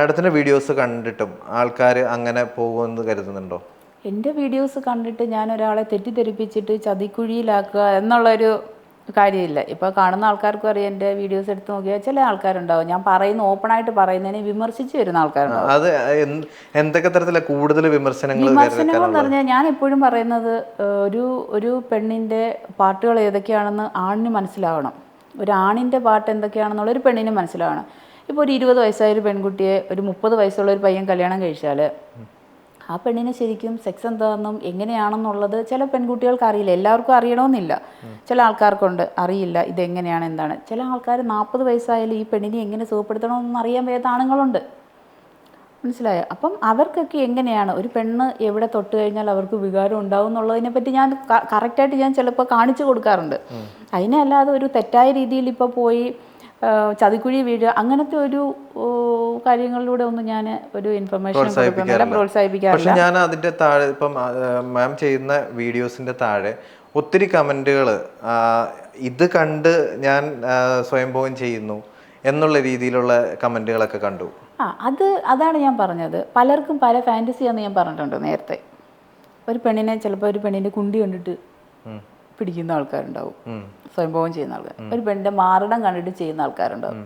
മാഡത്തിന്റെ വീഡിയോസ് കണ്ടിട്ടും ആൾക്കാർ അങ്ങനെ പോകുമെന്ന് കരുതുന്നുണ്ടോ? എന്റെ വീഡിയോസ് കണ്ടിട്ട് ഞാൻ ഒരാളെ തെറ്റിദ്ധരിപ്പിച്ചിട്ട് ചതിക്കുഴിയിലാക്കുക എന്നുള്ളൊരു കാര്യമില്ല. ഇപ്പോൾ കാണുന്ന ആൾക്കാർക്കും അറിയാം എന്റെ വീഡിയോസ് എടുത്ത് നോക്കിയാൽ ചില ആൾക്കാരുണ്ടാവും. ഞാൻ പറയുന്ന ഓപ്പണായിട്ട് പറയുന്നതിനെ വിമർശിച്ച് വരുന്ന ആൾക്കാരുണ്ടാവും. അത് എന്തൊക്കെ തരത്തിലെ കൂടുതൽ വിമർശനങ്ങൾ വിമർശനങ്ങൾ എന്ന് പറഞ്ഞാൽ ഞാൻ എപ്പോഴും പറയുന്നത് ഒരു ഒരു പെണ്ണിന്റെ പാട്ടുകൾ ഏതൊക്കെയാണെന്ന് ആണിന് മനസ്സിലാവണം. ഒരു ആണിന്റെ പാട്ട് എന്തൊക്കെയാണെന്നുള്ള ഒരു പെണ്ണിന് മനസ്സിലാവണം. ഇപ്പോൾ ഒരു ഇരുപത് വയസ്സായ ഒരു പെൺകുട്ടിയെ ഒരു മുപ്പത് വയസ്സുള്ള ഒരു പയ്യൻ കല്യാണം കഴിച്ചാൽ ആ പെണ്ണിനെ ശരിക്കും സെക്സ് എന്താണെന്നും എങ്ങനെയാണെന്നുള്ളത് ചില പെൺകുട്ടികൾക്ക് അറിയില്ല. എല്ലാവർക്കും അറിയണമെന്നില്ല. ചില ആൾക്കാർക്കുണ്ട്. അറിയില്ല ഇതെങ്ങനെയാണ് എന്താണ്. ചില ആൾക്കാർ നാൽപ്പത് വയസ്സായാലും ഈ പെണ്ണിനെ എങ്ങനെ സുഖപ്പെടുത്തണമെന്ന് അറിയാൻ വയ്യാത്ത ആണുങ്ങളുണ്ട്. മനസ്സിലായോ? അപ്പം അവർക്കൊക്കെ എങ്ങനെയാണ്? ഒരു പെണ്ണ് എവിടെ തൊട്ട് കഴിഞ്ഞാൽ അവർക്ക് വികാരം ഉണ്ടാവും എന്നുള്ളതിനെ പറ്റി ഞാൻ കറക്റ്റായിട്ട് ഞാൻ ചിലപ്പോൾ കാണിച്ചു കൊടുക്കാറുണ്ട്. അതിനല്ലാതെ ഒരു തെറ്റായ രീതിയിൽ ഇപ്പോൾ പോയി ചതിക്കുഴി വീഴുക അങ്ങനത്തെ ഒരു കാര്യങ്ങളിലൂടെ ഒന്നും ഞാൻ ഒരു ഇൻഫർമേഷൻ പ്രോത്സാഹിപ്പിക്കാറില്ല. പക്ഷെ ഞാൻ അതിന്റെ താഴെ ഇപ്പം മാം ചെയ്യുന്ന വീഡിയോസിന്റെ താഴെ ഒത്തിരി കമന്റുകൾ ഇത് കണ്ട് ഞാൻ സ്വയംഭവം ചെയ്യുന്നു എന്നുള്ള രീതിയിലുള്ള കമന്റുകളൊക്കെ കണ്ടു. ആ അത് അതാണ് ഞാൻ പറഞ്ഞത്. പലർക്കും പല ഫാന്റസിയാന്ന് ഞാൻ പറഞ്ഞിട്ടുണ്ട് നേരത്തെ. ഒരു പെണ്ണിനെ ചിലപ്പോൾ ഒരു പെണ്ണിന്റെ കുണ്ടി കണ്ടിട്ട്. പിടിക്കുന്ന ആൾക്കാരുണ്ടാവും. സ്വയംഭവം ചെയ്യുന്ന ആൾക്കാർ. ഒരു പെണ്ണിന്റെ മാറിടം കണ്ടിട്ട് ചെയ്യുന്ന ആൾക്കാരുണ്ടാവും.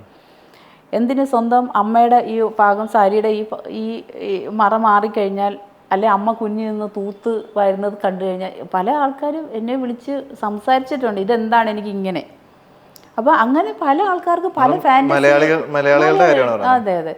എന്തിന് സ്വന്തം അമ്മയുടെ ഈ പാകം സാരിയുടെ ഈ ഈ മറ മാറിക്കഴിഞ്ഞാൽ അല്ലെ അമ്മ കുഞ്ഞിൽ നിന്ന് തൂത്ത് വരുന്നത് കണ്ടു കഴിഞ്ഞാൽ പല ആൾക്കാരും എന്നെ വിളിച്ച് സംസാരിച്ചിട്ടുണ്ട്. ഇതെന്താണ് എനിക്ക് ഇങ്ങനെ? അപ്പോൾ അങ്ങനെ പല ആൾക്കാർക്ക് പല ഫാന്റസി അതെ അതെ.